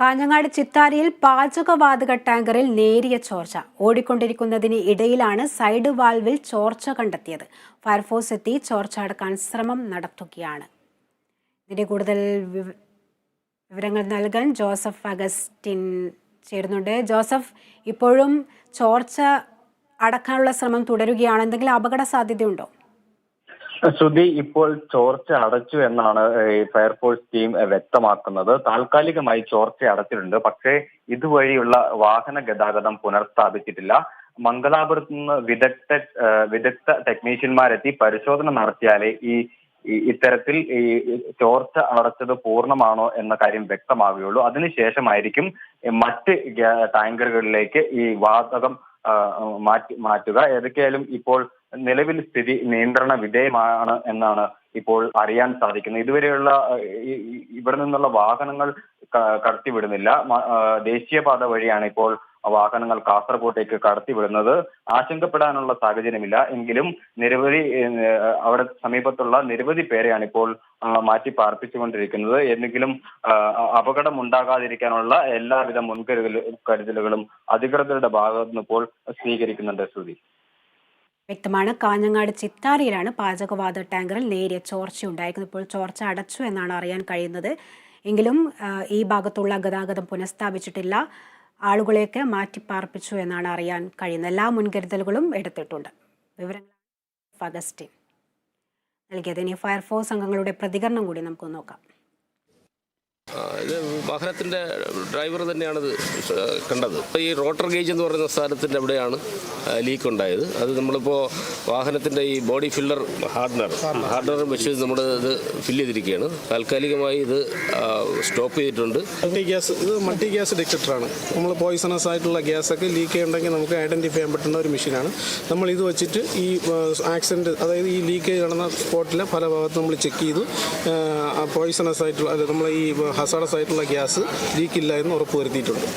കാഞ്ഞങ്ങാട് ചിത്താരിയിൽ പാചകവാതക ടാങ്കറിൽ നേരിയ ചോർച്ച. ഓടിക്കൊണ്ടിരിക്കുന്നതിന് ഇടയിലാണ് സൈഡ് വാൽവിൽ ചോർച്ച കണ്ടെത്തിയത്. ഫയർഫോഴ്സ് എത്തി ചോർച്ച അടക്കാൻ ശ്രമം നടത്തുകയാണ്. ഇതിന്റെ കൂടുതൽ വിവ- വിവരങ്ങൾ നൽകാൻ ജോസഫ് അഗസ്റ്റിൻ ചേരുന്നുണ്ട്. ജോസഫ് ഇപ്പോഴും ചോർച്ച അടക്കാനുള്ള ശ്രമം തുടരുകയാണ്. എന്തെങ്കിലും അപകട സാധ്യതയുണ്ടോ? ശ്രുതി ഇപ്പോൾ ചോർച്ച അടച്ചു എന്നാണ് ഫയർഫോഴ്സ് ടീം വ്യക്തമാക്കുന്നത്. താൽക്കാലികമായി ചോർച്ച അടച്ചിട്ടുണ്ട്. പക്ഷേ ഇതുവഴിയുള്ള വാഹന ഗതാഗതം പുനഃസ്ഥാപിച്ചിട്ടില്ല മംഗലാപുരത്ത് നിന്ന് വിദഗ്ധ വിദഗ്ധ ടെക്നീഷ്യന്മാരെത്തി പരിശോധന നടത്തിയാലേ ഈ ഇത്തരത്തിൽ ഈ ചോർച്ച അടച്ചത് പൂർണമാണോ എന്ന കാര്യം വ്യക്തമാവുകയുള്ളൂ. അതിനുശേഷമായിരിക്കും മറ്റ് ടാങ്കറുകളിലേക്ക് ഈ വാതകം മാറ്റി മാറ്റുക. ഏതൊക്കെയായാലും ഇപ്പോൾ നിലവിൽ സ്ഥിതി നിയന്ത്രണ വിധേയമാണ് എന്നാണ് ഇപ്പോൾ അറിയാൻ സാധിക്കുന്നത്. ഇതുവരെയുള്ള ഇവിടെ നിന്നുള്ള വാഹനങ്ങൾ കടത്തിവിടുന്നില്ല. ദേശീയപാത വഴിയാണ് ഇപ്പോൾ വാഹനങ്ങൾ കാസർഗോട്ടേക്ക് കടത്തിവിടുന്നത്. ആശങ്കപ്പെടാനുള്ള സാഹചര്യമില്ല. എങ്കിലും നിരവധി അവിടെ സമീപത്തുള്ള നിരവധി പേരെയാണ് ഇപ്പോൾ മാറ്റി പാർപ്പിച്ചുകൊണ്ടിരിക്കുന്നത്. എന്തെങ്കിലും അപകടം ഉണ്ടാകാതിരിക്കാനുള്ള എല്ലാവിധ മുൻകരുതൽ കരുതലുകളും അധികൃതരുടെ ഭാഗത്തുനിന്ന് ഇപ്പോൾ സ്വീകരിക്കുന്നുണ്ട് ശ്രുതി. വ്യക്തമാണ്. കാഞ്ഞങ്ങാട് ചിത്താരിയിലാണ് പാചകവാത ടാങ്കറിൽ നേരിയ ചോർച്ചയുണ്ടായിരിക്കുന്നത് ഇപ്പോൾ ചോർച്ച അടച്ചു എന്നാണ് അറിയാൻ കഴിയുന്നത്. എങ്കിലും ഈ ഭാഗത്തുള്ള ഗതാഗതം പുനഃസ്ഥാപിച്ചിട്ടില്ല. ആളുകളെയൊക്കെ മാറ്റിപ്പാർപ്പിച്ചു എന്നാണ് അറിയാൻ കഴിയുന്നത്. എല്ലാ മുൻകരുതലുകളും എടുത്തിട്ടുണ്ട്. വിവരങ്ങൾ ഫഗസ്റ്റിൻ നൽകിയത് ഇനി ഫയർഫോഴ്സ് അംഗങ്ങളുടെ പ്രതികരണം കൂടി നമുക്ക് നോക്കാം. ഇത് വാഹനത്തിന്റെ ഡ്രൈവർ തന്നെയാണത് കണ്ടത്. ഈ റോട്ടർ ഗേജ് എന്ന് പറയുന്ന സ്ഥാനത്തിന്റെ അവിടെയാണ് ലീക്ക് ഉണ്ടായത്. അത് നമ്മളിപ്പോൾ വാഹനത്തിന്റെ ഈ ബോഡി ഫില്ലർ ഹാർഡ്നർ ഹാർഡ്നർ വെച്ച് നമ്മൾ ഇത് ഫില്ല് ചെയ്തിരിക്കുകയാണ്. താൽക്കാലികമായി ഇത് സ്റ്റോപ്പ് ചെയ്തിട്ടുണ്ട്. മൾട്ടി ഗ്യാസ് ഇത് മൾട്ടി ഗ്യാസ് ഡിറ്റക്ടറാണ് നമ്മൾ പോയിസണസ് ആയിട്ടുള്ള ഗ്യാസൊക്കെ ലീക്ക് ചെയ്യുന്നുണ്ടെങ്കിൽ നമുക്ക് ഐഡന്റിഫൈ ചെയ്യാൻ പറ്റുന്ന ഒരു മെഷീനാണ് നമ്മൾ ഇത് വെച്ചിട്ട് ഈ ആക്സിഡന്റ് അതായത് ഈ ലീക്കേജ് നടന്ന സ്പോട്ടിലെ പല ഭാഗത്തും നമ്മൾ ചെക്ക് ചെയ്തു. പോയിസണസ് ആയിട്ടുള്ള നമ്മൾ ഈ ഹസാഡസ് ആയിട്ടുള്ള ഗ്യാസ് ലീക്കില്ല എന്ന് ഉറപ്പ് വരുത്തിയിട്ടുണ്ട്